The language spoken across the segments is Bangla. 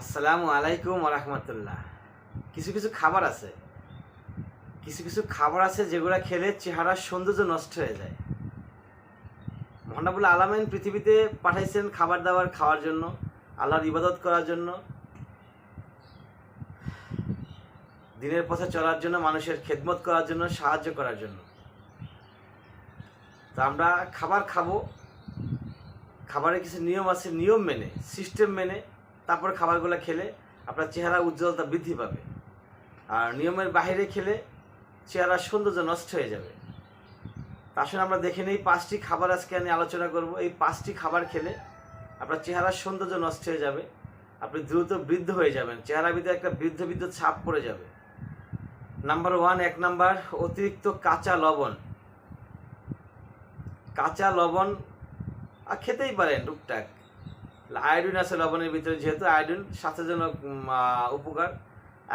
আসসালামু আলাইকুম রহমতুল্লাহ। কিছু কিছু খাবার আছে। কিছু কিছু খাবার আছে যেগুলো খেলে চেহারার সৌন্দর্য নষ্ট হয়ে যায়। মহানাবুল আলামিন পৃথিবীতে পাঠাইছেন খাবার দাবার খাওয়ার জন্য, আল্লাহর ইবাদত করার জন্য। দিনের পথে চলার জন্য, মানুষের খেদমত করার জন্য, সাহায্য করার জন্য। তো আমরা খাবার খাব। খাবারের কিছু নিয়ম আছে, নিয়ম মেনে সিস্টেম মেনে তারপর খাবারগুলো খেলে আপনার চেহারা উজ্জ্বলতা বৃদ্ধি পাবে। আর নিয়মের বাইরে খেলে চেহারার সৌন্দর্য নষ্ট হয়ে যাবে। আসলে আমরা দেখে নিই, পাঁচটি খাবার আজকে আমি আলোচনা করব। এই পাঁচটি খাবার খেলে আপনার চেহারার সৌন্দর্য নষ্ট হয়ে যাবে, আপনি দ্রুত বৃদ্ধ হয়ে যাবেন, চেহারার ভিতরে একটা বৃদ্ধ বৃদ্ধ ছাপ পড়ে যাবে। নাম্বার ওয়ান, এক নাম্বার, অতিরিক্ত কাঁচা লবণ। কাঁচা লবণ, আর খেতেই পারেন টুকটাক আয়োডিন আছে লবণের ভিতরে যেহেতু আয়োডিন আহ, উপকার।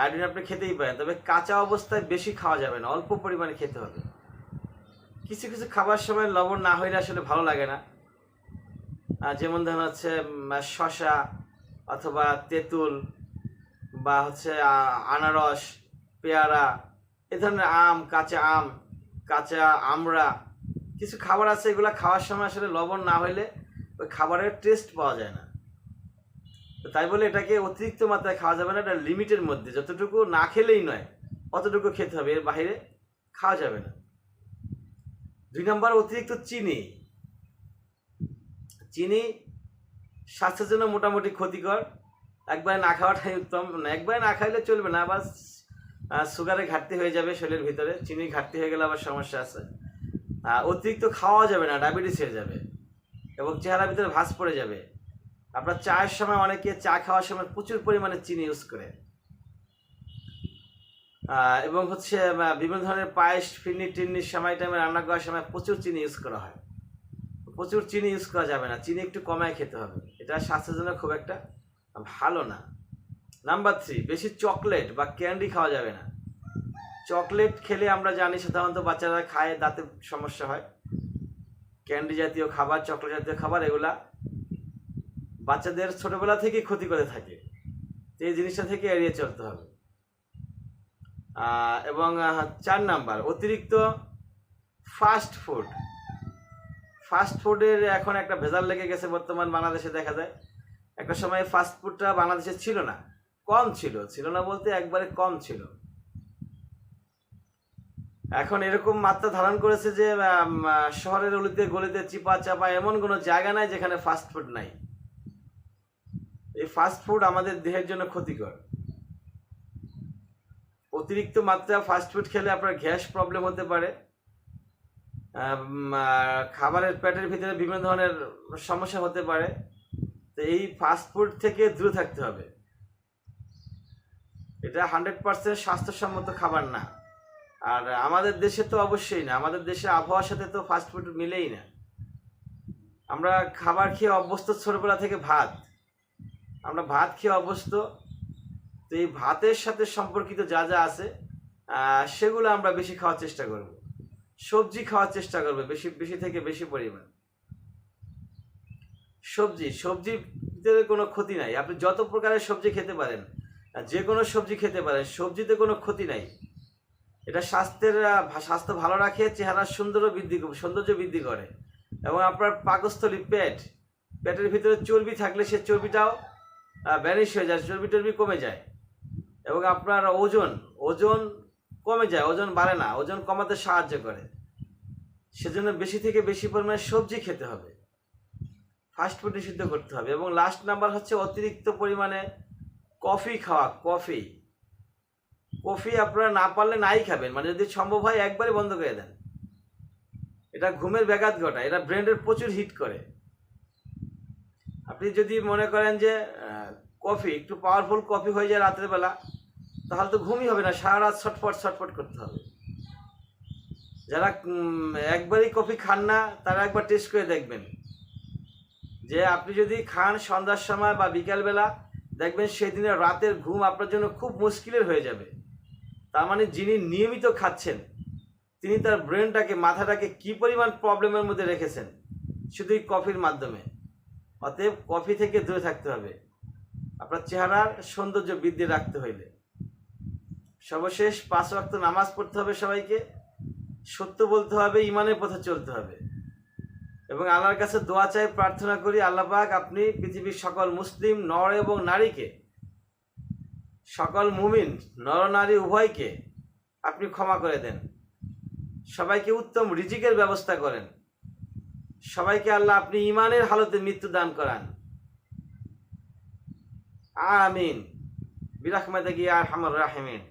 আয়োডিন আপনি খেতেই পারেন তবে কাঁচা অবস্থায় বেশি খাওয়া যাবে না অল্প পরিমাণে খেতে হবে। কিছু কিছু খাবার সময় লবণ না হইলে আসলে ভালো লাগে না। যেমন ধরুন হচ্ছে শশা অথবা তেঁতুল বা হচ্ছে আনারস পেয়ারা এ ধরনের আম কাঁচা আম কাঁচা আমড়া কিছু খাবার আছে এগুলো খাওয়ার সময় আসলে লবণ না হইলে ওই খাবারের টেস্ট পাওয়া যায় না। তাই বলে এটাকে অতিরিক্ত মাত্রায় খাওয়া যাবে না, এটা লিমিটের মধ্যে। যতটুকু না খেলেই নয়, অতটুকু খেতে হবে। এর বাইরে খাওয়া যাবে না। দুই নম্বর, অতিরিক্ত চিনি। চিনি স্বাস্থ্যের জন্য মোটামুটি ক্ষতিকর। একবারে না খাওয়াটাই উত্তম। না একবারে না খাইলে চলবে না, আবার সুগারের ঘাটতি হয়ে যাবে শরীরের ভিতরে। চিনির ঘাটতি হয়ে গেলে আবার সমস্যা আছে। অতিরিক্ত খাওয়া যাবে না ডায়াবেটিস হয়ে যাবে। এবং চেহারার ভিতরে ভাঁজ পড়ে যাবে। আপনার চায়ের সময় অনেকে চা খাওয়ার সময় প্রচুর পরিমাণে চিনি ইউজ করে। এবং হচ্ছে বিভিন্ন ধরনের পায়েস, ফিরনি টিন্নির সময় টাইমে রান্না করার সময় প্রচুর চিনি ইউজ করা হয়। প্রচুর চিনি ইউজ করা যাবে না। চিনি একটু কমায় খেতে হবে। এটা স্বাস্থ্যের জন্য খুব একটা ভালো না। নাম্বার থ্রি বেশি চকলেট বা ক্যান্ডি খাওয়া যাবে না। চকলেট খেলে আমরা জানি সাধারণত বাচ্চারা খায়, দাঁতে সমস্যা হয়। ক্যান্ডি জাতীয় খাবার, চকলেট জাতীয় খাবার, এগুলা বাচ্চাদের ছোটবেলা থেকেই ক্ষতি করে থাকে। তো এই জিনিসটা থেকে এড়িয়ে চলতে হবে। এবং চার নাম্বার, অতিরিক্ত ফাস্ট ফুড ফাস্ট ফুডের এখন একটা ভেজাল লেগে গেছে বর্তমান বাংলাদেশে, দেখা যায়। একটা সময় ফাস্ট ফুডটা বাংলাদেশে ছিল না, কম ছিল। ছিল না বলতে একবারে কম ছিল। এখন এরকম মাত্রা ধারণ করেছে যে শহরের অলিতে, গলিতে চিপা চাপা এমন কোনো জায়গা নাই যেখানে ফাস্ট ফুড নাই। এই ফাস্ট ফুড আমাদের দেহের জন্য ক্ষতিকর। অতিরিক্ত মাত্রা ফাস্ট ফুড খেলে আপনার গ্যাস প্রবলেম হতে পারে। খাবারের পেটের ভিতরে বিভিন্ন ধরনের সমস্যা হতে পারে। তো এই ফাস্ট ফুড থেকে দূরে থাকতে হবে। এটা হান্ড্রেড পার্সেন্ট স্বাস্থ্যসম্মত খাবার না। আর আমাদের দেশে তো অবশ্যই না, আমাদের দেশে আবহাওয়ার সাথে তো ফাস্ট ফুড মিলেই না। আমরা খাবার খেয়ে অভ্যস্ত ছোটবেলা থেকে ভাত। আমরা ভাত খেয়ে অভ্যস্ত, তো এই ভাতের সাথে সম্পর্কিত যা যা আছে সেগুলো আমরা বেশি খাওয়ার চেষ্টা করব। সবজি খাওয়ার চেষ্টা করব, বেশি বেশি থেকে বেশি পরিমাণ। সবজি, সবজির ভিতরে কোনো ক্ষতি নাই। আপনি যত প্রকারের সবজি খেতে পারেন যে কোনো সবজি খেতে পারেন, সবজিতে কোনো ক্ষতি নাই। এটা স্বাস্থ্যের স্বাস্থ্য ভালো রাখে, চেহারার সৌন্দর্য বৃদ্ধি সৌন্দর্য বৃদ্ধি করে। এবং আপনার পাকস্থলী পেট, পেটের ভিতরে চর্বি থাকলে সে চর্বিটাও ব্যানিশ হয়ে যায়, চর্বি টর্বি কমে যায়। এবং আপনার ওজন ওজন কমে যায়, ওজন বাড়ে না, ওজন কমাতে সাহায্য করে। সেজন্য বেশি থেকে বেশি পরিমাণে সবজি খেতে হবে। ফাস্ট ফুড নিষিদ্ধ করতে হবে। এবং লাস্ট নাম্বার হচ্ছে অতিরিক্ত পরিমাণে কফি খাওয়া কফি কফি আপনারা না পারলে নাই খাবেন। মানে যদি সম্ভব হয় একবারে বন্ধ করে দেন। এটা ঘুমের ব্যাঘাত ঘটায়। এটা ব্রেনের প্রচুর হিট করে। আপনি যদি মনে করেন যে কফি, একটু পাওয়ারফুল কফি হয়ে যায় রাতের বেলা, তাহলে তো ঘুমই হবে না। সারা রাত ছটফট ছটফট করতে হবে। যারা একবারই কফি খান না, তারা একবার টেস্ট করে দেখবেন। যে আপনি যদি খান সন্ধ্যার সময় বা বিকালবেলা, দেখবেন সেদিনের রাতের ঘুম আপনার জন্য খুব মুশকিলের হয়ে যাবে। তার মানে যিনি নিয়মিত খাচ্ছেন, তিনি তার ব্রেনটাকে, মাথাটাকে কি পরিমাণ প্রবলেমের মধ্যে রেখেছেন? শুধুই কফির মাধ্যমে। অতএব কফি থেকে দূরে থাকতে হবে। আপনার চেহারার সৌন্দর্য বৃদ্ধি রাখতে হইলে। সর্বশেষ পাঁচ ওয়াক্ত নামাজ পড়তে হবে সবাইকে। সত্য বলতে হবে, ইমানের পথে চলতে হবে। এবং আল্লাহর কাছে দোয়া চাই, প্রার্থনা করি, আল্লাহ পাক আপনি পৃথিবীর সকল মুসলিম নর এবং নারীকে সকল মুমিন নরনারী উভয়কে আপনি ক্ষমা করে দেন। সবাইকে উত্তম রিজিকের ব্যবস্থা করেন। সবাইকে আল্লাহ আপনি ইমানের হালতে মৃত্যু দান করান। আমিন। বিরাহমাতাকি আর হামর রাহিমিন।